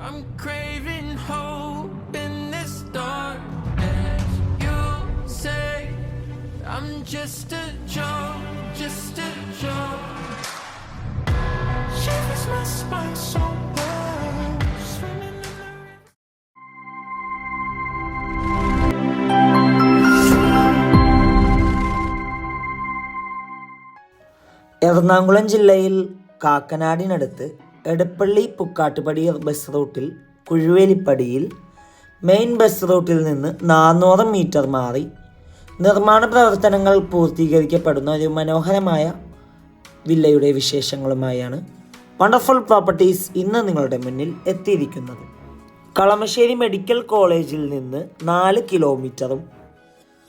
I'm craving hope in this darkness. You say I'm just a joke, just a joke. Shivers my spine so bad. Swimming in the Ernakulam ജില്ലയിൽ കാക്കനാടിനടുത്ത് Edappally Pukkattupadi bus റൂട്ടിൽ കുഴുവേലിപ്പടിയിൽ main bus റൂട്ടിൽ നിന്ന് നാനൂറ് metre മാറി നിർമ്മാണ പ്രവർത്തനങ്ങൾ പൂർത്തീകരിക്കപ്പെടുന്ന ഒരു മനോഹരമായ വില്ലയുടെ വിശേഷങ്ങളുമായാണ് വണ്ടർഫുൾ പ്രോപ്പർട്ടീസ് ഇന്ന് നിങ്ങളുടെ മുന്നിൽ എത്തിയിരിക്കുന്നത്. കളമശ്ശേരി മെഡിക്കൽ കോളേജിൽ നിന്ന് നാല് കിലോമീറ്ററും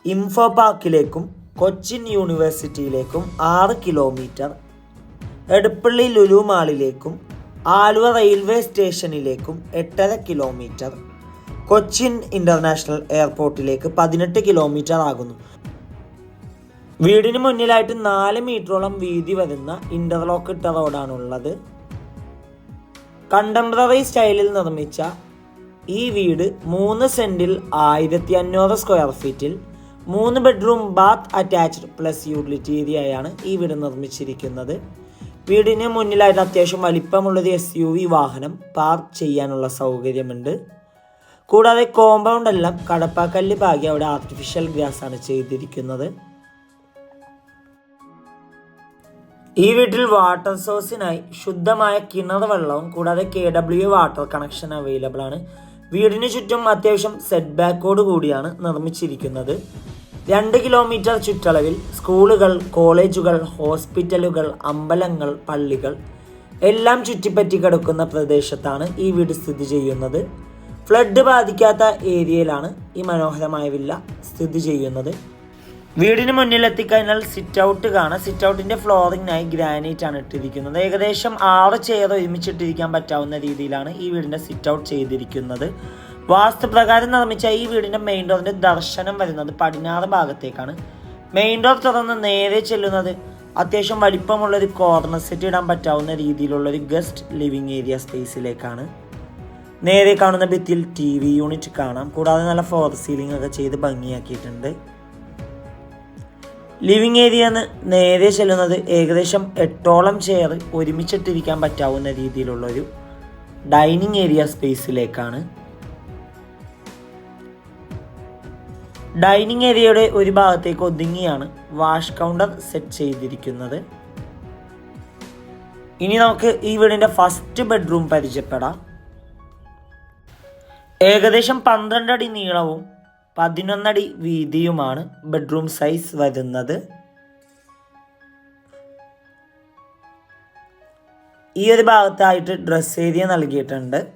ഇൻഫോ പാർക്കിലേക്കും കൊച്ചിൻ യൂണിവേഴ്സിറ്റിയിലേക്കും ആറ് കിലോമീറ്റർ എടപ്പള്ളി ലുലു മാളിലേക്കും ആലുവ റെയിൽവേ സ്റ്റേഷനിലേക്കും എട്ടര കിലോമീറ്റർ കൊച്ചിൻ ഇന്റർനാഷണൽ എയർപോർട്ടിലേക്ക് പതിനെട്ട് കിലോമീറ്റർ ആകുന്നു. വീടിന് മുന്നിലായിട്ട് നാല് മീറ്ററോളം വീതി വരുന്ന ഇന്റർലോക്ക് ഇട്ട റോഡാണുള്ളത്. കണ്ടംപററി സ്റ്റൈലിൽ നിർമ്മിച്ച ഈ വീട് മൂന്ന് സെന്റിൽ ആയിരത്തി അഞ്ഞൂറ് സ്ക്വയർ ഫീറ്റിൽ മൂന്ന് bedroom bath attached plus utility ഏരിയയാണ് ഈ വീട് നിർമ്മിച്ചിരിക്കുന്നത്. വീടിന് മുന്നിലായിട്ട് അത്യാവശ്യം വലിപ്പമുള്ളൊരു എസ് യു വി വാഹനം പാർക്ക് ചെയ്യാനുള്ള സൗകര്യമുണ്ട്. കൂടാതെ കോമ്പൗണ്ട് എല്ലാം കടപ്പാക്കല്ല് പാകി അവിടെ ആർട്ടിഫിഷ്യൽ ഗ്രാസ് ആണ് ചെയ്തിരിക്കുന്നത്. ഈ വീട്ടിൽ വാട്ടർ സോഴ്സിനായി ശുദ്ധമായ കിണർ വെള്ളവും കൂടാതെ K W water connection available ആണ്. വീടിന് ചുറ്റും അത്യാവശ്യം സെറ്റ് ബാക്കോട് കൂടിയാണ് നിർമ്മിച്ചിരിക്കുന്നത്. രണ്ട് കിലോമീറ്റർ ചുറ്റളവിൽ സ്കൂളുകൾ കോളേജുകൾ ഹോസ്പിറ്റലുകൾ അമ്പലങ്ങൾ പള്ളികൾ എല്ലാം ചുറ്റിപ്പറ്റി കിടക്കുന്ന പ്രദേശത്താണ് ഈ വീട് സ്ഥിതി ചെയ്യുന്നത്. ഫ്ലഡ് ബാധിക്കാത്ത ഏരിയയിലാണ് ഈ മനോഹരമായ വില്ല സ്ഥിതി ചെയ്യുന്നത്. വീടിന് മുന്നിൽ എത്തിക്കഴിഞ്ഞാൽ സിറ്റ് ഔട്ട് കാണാം. സിറ്റ് ഔട്ടിന്റെ ഫ്ലോറിങ്ങിനായി ഗ്രാനൈറ്റ് ആണ് ഇട്ടിരിക്കുന്നത്. ഏകദേശം ആറ് ചെയർ ഒരുമിച്ചിട്ടിരിക്കാൻ പറ്റാവുന്ന രീതിയിലാണ് ഈ വീടിന്റെ സിറ്റ് ഔട്ട് ചെയ്തിരിക്കുന്നത്. വാസ്തുപ്രകാരം നിർമ്മിച്ച ഈ വീടിന്റെ മെയിൻ ഡോറിന്റെ ദർശനം വരുന്നത് പടിഞ്ഞാറ് ഭാഗത്തേക്കാണ്. മെയിൻ ഡോർ തുറന്ന് നേരെ ചെല്ലുന്നത് അത്യാവശ്യം വലിപ്പമുള്ള ഒരു കോർണർ സെറ്റ് ഇടാൻ പറ്റാവുന്ന രീതിയിലുള്ള ഒരു ഗസ്റ്റ് ലിവിങ് ഏരിയ സ്പേസിലേക്കാണ് നേരെ കാണുന്ന ഭിത്തിയിൽ ടി വി യൂണിറ്റ് കാണാം. കൂടാതെ നല്ല ഫോർ സീലിംഗ് ഒക്കെ ചെയ്ത് ഭംഗിയാക്കിയിട്ടുണ്ട്. ലിവിങ് ഏരിയ എന്ന് നേരെ ചെല്ലുന്നത് ഏകദേശം എട്ടോളം ചെയർ ഒരുമിച്ചിട്ടിരിക്കാൻ പറ്റാവുന്ന രീതിയിലുള്ളൊരു ഡൈനിങ് ഏരിയ സ്പേസിലേക്കാണ് ഡൈനിങ് ഏരിയയുടെ ഒരു ഭാഗത്തേക്ക് ഒതുങ്ങിയാണ് വാഷ് കൗണ്ടർ സെറ്റ് ചെയ്തിരിക്കുന്നത്. ഇനി നമുക്ക് ഈ വീടിന്റെ ഫസ്റ്റ് ബെഡ്റൂം പരിചയപ്പെടാം. ഏകദേശം പന്ത്രണ്ട് അടി നീളവും പതിനൊന്നടി വീതിയുമാണ് ബെഡ്റൂം സൈസ് വരുന്നത്. ഈ ഒരു ഭാഗത്തായിട്ട് ഡ്രസ് ഏരിയ നൽകിയിട്ടുണ്ട്.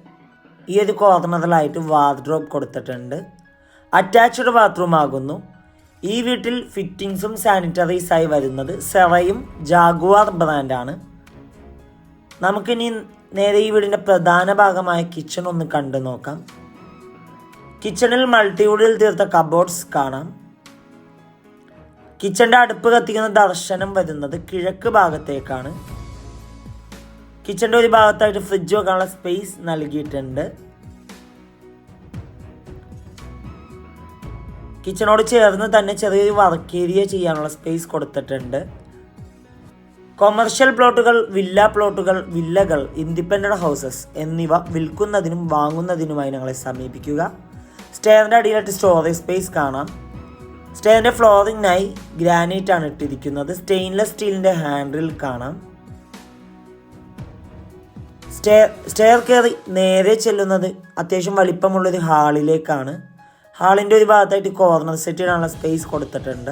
ഈ ഒരു കോർണറിലായിട്ട് വാർഡ്രോബ് കൊടുത്തിട്ടുണ്ട്. അറ്റാച്ച്ഡ് ബാത്റൂം ആകുന്നു. ഈ വീട്ടിൽ ഫിറ്റിങ്സും സാനിറ്ററീസായി വരുന്നത് സെറയും ജാഗുവാർ ബ്രാൻഡാണ്. നമുക്കിനി നേരെ ഈ വീടിന്റെ പ്രധാന ഭാഗമായ കിച്ചൺ ഒന്ന് കണ്ടു നോക്കാം. കിച്ചണിൽ മൾട്ടിവുഡിൽ തീർത്ത കബോർഡ്സ് കാണാം. കിച്ചന്റെ അടുപ്പ് കത്തിക്കുന്ന ദർശനം വരുന്നത് കിഴക്ക് ഭാഗത്തേക്കാണ്. കിച്ചന്റെ ഒരു ഭാഗത്തായിട്ട് ഫ്രിഡ്ജ് വെക്കാനുള്ള സ്പേസ് നൽകിയിട്ടുണ്ട്. കിച്ചണോട് ചേർന്ന് തന്നെ ചെറിയൊരു വർക്ക് ഏരിയ ചെയ്യാനുള്ള സ്പേസ് കൊടുത്തിട്ടുണ്ട്. കൊമേർഷ്യൽ പ്ലോട്ടുകൾ വില്ല പ്ലോട്ടുകൾ വില്ലകൾ ഇൻഡിപെൻഡന്റ് ഹൗസസ് എന്നിവ വിൽക്കുന്നതിനും വാങ്ങുന്നതിനുമായി ഞങ്ങളെ സമീപിക്കുക. സ്റ്റേറിന്റെ അടിയിലായിട്ട് സ്റ്റോറേജ് സ്പേസ് കാണാം. സ്റ്റേറിന്റെ ഫ്ലോറിങ്ങിനായി ഗ്രാനൈറ്റ് ആണ് ഇട്ടിരിക്കുന്നത്. സ്റ്റെയിൻലെസ് സ്റ്റീലിന്റെ ഹാൻഡിൽ കാണാം. സ്റ്റെയർ സ്റ്റെയർ കയറി നേരെ ചെല്ലുന്നത് അത്യാവശ്യം വലിപ്പമുള്ളൊരു ഹാളിലേക്കാണ് ഹാളിന്റെ ഒരു ഭാഗത്തായിട്ട് കോർണർ സെറ്റ് ഇടാനുള്ള സ്പേസ് കൊടുത്തിട്ടുണ്ട്.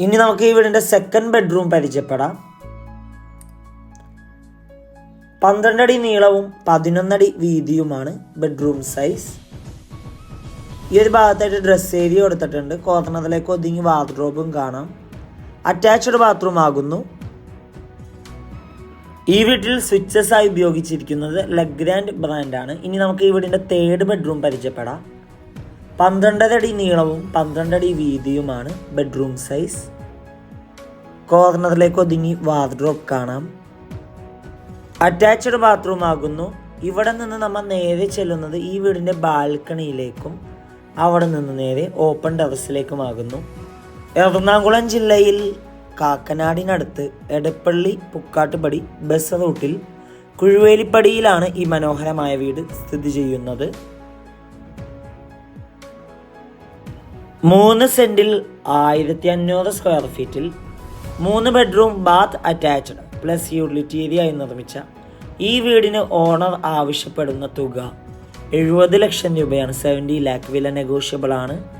ഇനി നമുക്ക് ഈ വീടിന്റെ സെക്കൻഡ് ബെഡ്റൂം പരിചയപ്പെടാം. പന്ത്രണ്ടടി നീളവും പതിനൊന്നടി വീതിയുമാണ് ബെഡ്റൂം സൈസ് ഈ ഒരു ഭാഗത്തായിട്ട് ഡ്രസ് ഏരിയ കൊടുത്തിട്ടുണ്ട്. കോർണറിലേക്ക് ഒതുങ്ങി വാർഡ്രോബും കാണാം. അറ്റാച്ച്ഡ് ബാത്റൂം ആകുന്നു. ഈ വീട്ടിൽ സ്വിച്ചസ് ആയി ഉപയോഗിച്ചിരിക്കുന്നത് ലഗ്രാൻഡ് ബ്രാൻഡാണ് ഇനി നമുക്ക് ഈ വീടിന്റെ തേർഡ് ബെഡ്റൂം പരിചയപ്പെടാം. പന്ത്രണ്ടരടി നീളവും പന്ത്രണ്ടടി വീതിയുമാണ് ബെഡ്റൂം സൈസ് കോർണറിലേക്ക് ഒതുങ്ങി വാർഡ്രോബ് കാണാം. അറ്റാച്ച്ഡ് ബാത്റൂം ആകുന്നു. ഇവിടെ നിന്ന് നമ്മൾ നേരെ ചെല്ലുന്നത് ഈ വീടിന്റെ ബാൽക്കണിയിലേക്കും അവിടെ നിന്ന് നേരെ ഓപ്പൺ ടെറസിലേക്കുമാകുന്നു എറണാകുളം ജില്ലയിൽ കാക്കനാടിനടുത്ത് എടപ്പള്ളി പുക്കാട്ടുപടി ബസ് റൂട്ടിൽ കുഴുവേലിപ്പടിയിലാണ് ഈ മനോഹരമായ വീട് സ്ഥിതി ചെയ്യുന്നത്. മൂന്ന് സെന്റിൽ ആയിരത്തി അഞ്ഞൂറ് സ്ക്വയർ ഫീറ്റിൽ മൂന്ന് bedroom bath attached plus utility area ആയി നിർമ്മിച്ച ഈ വീടിന് ഓണർ ആവശ്യപ്പെടുന്ന തുക എഴുപത് ലക്ഷം രൂപയാണ്. സെവന്റി ലാക്ക് വില നെഗോഷ്യബിൾ ആണ്.